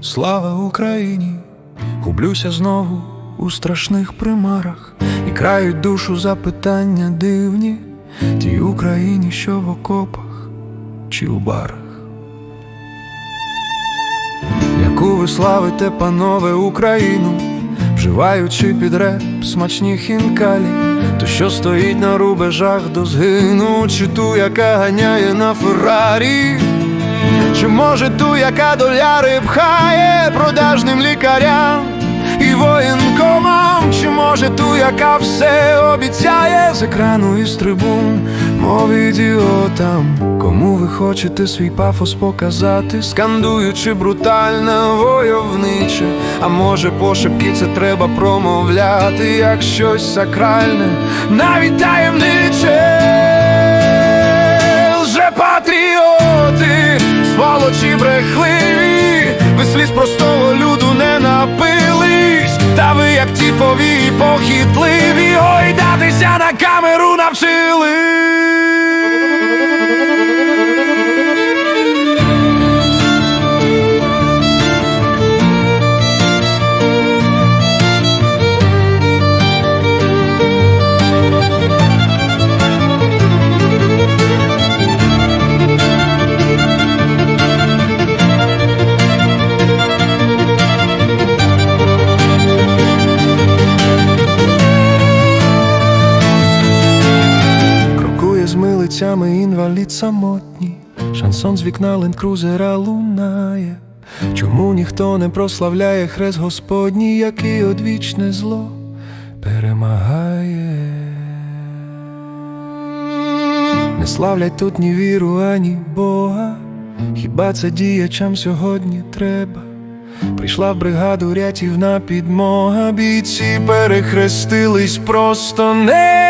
Слава Україні! Гублюся знову у страшних примарах. І крають душу запитання дивні. Тій Україні, що в окопах чи у барах. Яку ви славите, панове Україну, вживаючи під реп смачні хінкалі, то що стоїть на рубежах до згину, чи ту, яка ганяє на Феррарі, чи може ту, яка доляри пхає продажним лікарям і воєнкомам, чи може ту, яка все обіцяє з екрану і з трибун, мов ідіотам, кому ви хочете свій пафос показати, скандуючи брутально войовниче, а може пошепки це треба промовляти, як щось сакральне, навіть таємниче. Сволочі брехливі, ви сліз простого люду не напились, та ви, як тіпові похитливі, ой, датися на камеру навчили. З милицями інвалід самотній, шансон з вікна ленд-крузера лунає. Чому ніхто не прославляє хрест Господній, який одвічне зло перемагає? Не славлять тут ні віру, ані Бога. Хіба це діячам сьогодні треба? Прийшла в бригаду рятівна підмога, бійці перехрестились просто неба.